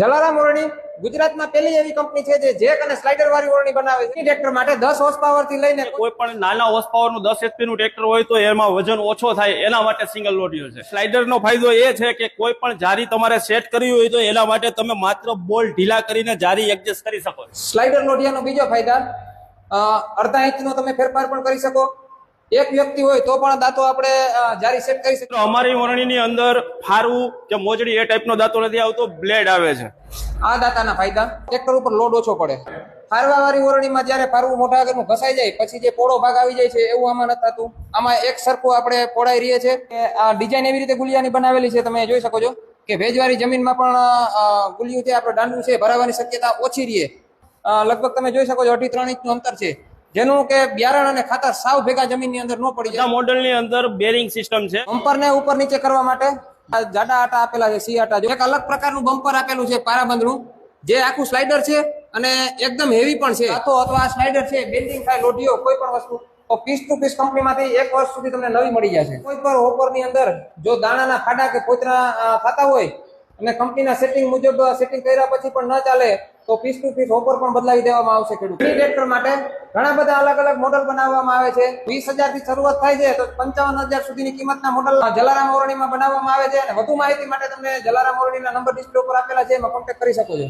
જલારામ ઓરણી ગુજરાતમાં પહેલી એવી કંપની છે જે જેક અને સ્લાઇડર વાળી ઓરણી બનાવે છે. ટ્રેક્ટર માટે દસ હોર્સ પાવરથી લઈને કોઈ પણ નાના હોર્સ પાવરનું દસ એચપી નું ટ્રેક્ટર હોય તો એમાં વજન ઓછો થાય એના માટે સિંગલ લોડિયો છે. સ્લાઇડર નો ફાયદો એ છે કે કોઈ પણ જારી તમારે સેટ કરવી હોય તો એના માટે તમે માત્ર બોલ ઢીલા કરીને જારી એડજસ્ટ કરી શકો સ્લાઇડર લોઢિયાનો બીજો ફાયદા અડધા અડધા ઇંચનો તમે ફેરફાર પણ કરી શકો. એક વ્યક્તિ હોય તો પણ દાંતો આપણે જારી સેટ કરી શકીએ. અમારી વરણીની અંદર ફારવું કે મોજડી એ ટાઈપનો દાંતો નથી આવતો બ્લેડ આવે છે. આ દાંતાના ફાયદા. ટ્રેક્ટર ઉપર લોડ ઓછો પડે. ફારવા વાળી ઓરણીમાં જ્યારે ફારવું મોટા આગળનું ઘસાઈ જાય પછી જે પોળો ભાગ આવી જાય છે એવું આમાં નથી થતું. આમાં એક સરખું આપણે પોળાઈ રહીએ છે આ ડિઝાઇન એવી રીતે ગુલિયાની બનાવેલી છે તમે જોઈ શકો છો કે ભેજવાળી જમીનમાં પણ ગુલિયું છે આપણે દાંડું છે ભરાવાની શક્યતા ઓછી રહે. લગભગ તમે જોઈ શકો છો અઢી ત્રણ ઇંચનું અંતર છે. જેનું કે બિયારણ અને ખાતર સાવ ભેગા જમીનની અંદર ન પડી જાય. મોડલની અંદર બેરિંગ સિસ્ટમ છે. બમ્પરને ઉપર નીચે કરવા માટે આ જાડા આટા આપેલા છે સી આટા જો એક અલગ પ્રકારનું બમ્પર આપેલું છે પારાબંધનું જે આખું સ્લાઇડર છે અને એકદમ હેવી પણ છે. તો અથવા આ સ્લાઇડર છે બેન્ડિંગ થાય લોઢીઓ કોઈ પણ વસ્તુ. તો પીસ ટુ પીસ કંપનીમાંથી એક વર્ષ સુધી તમને નવી મળી જશે. કોઈ પણ હોપરની અંદર જો દાણાના ખાડા કે પોતરા અ, થતા હોય અને કંપનીના સેટિંગ મુજબ સેટિંગ કર્યા પછી પણ ન ચાલે, તો પીસ ટુ પીસ ઓફર પણ બદલાવી દેવામાં આવશે ખેડૂત ટ્રેક્ટર માટે ઘણા બધા અલગ અલગ મોડલ બનાવવામાં આવે છે. વીસ હજારથી શરૂઆત થાય છે, તો પંચાવન હજાર સુધીની કિંમતના મોડલ જલારામ ઓરણીમાં બનાવવામાં આવે છે. અને વધુ માહિતી માટે તમને જલારામ ઓરણીના નંબર ડિસ્પ્લે ઉપર આપેલા છે, એમાં કોન્ટેક્ટ કરી શકો છો.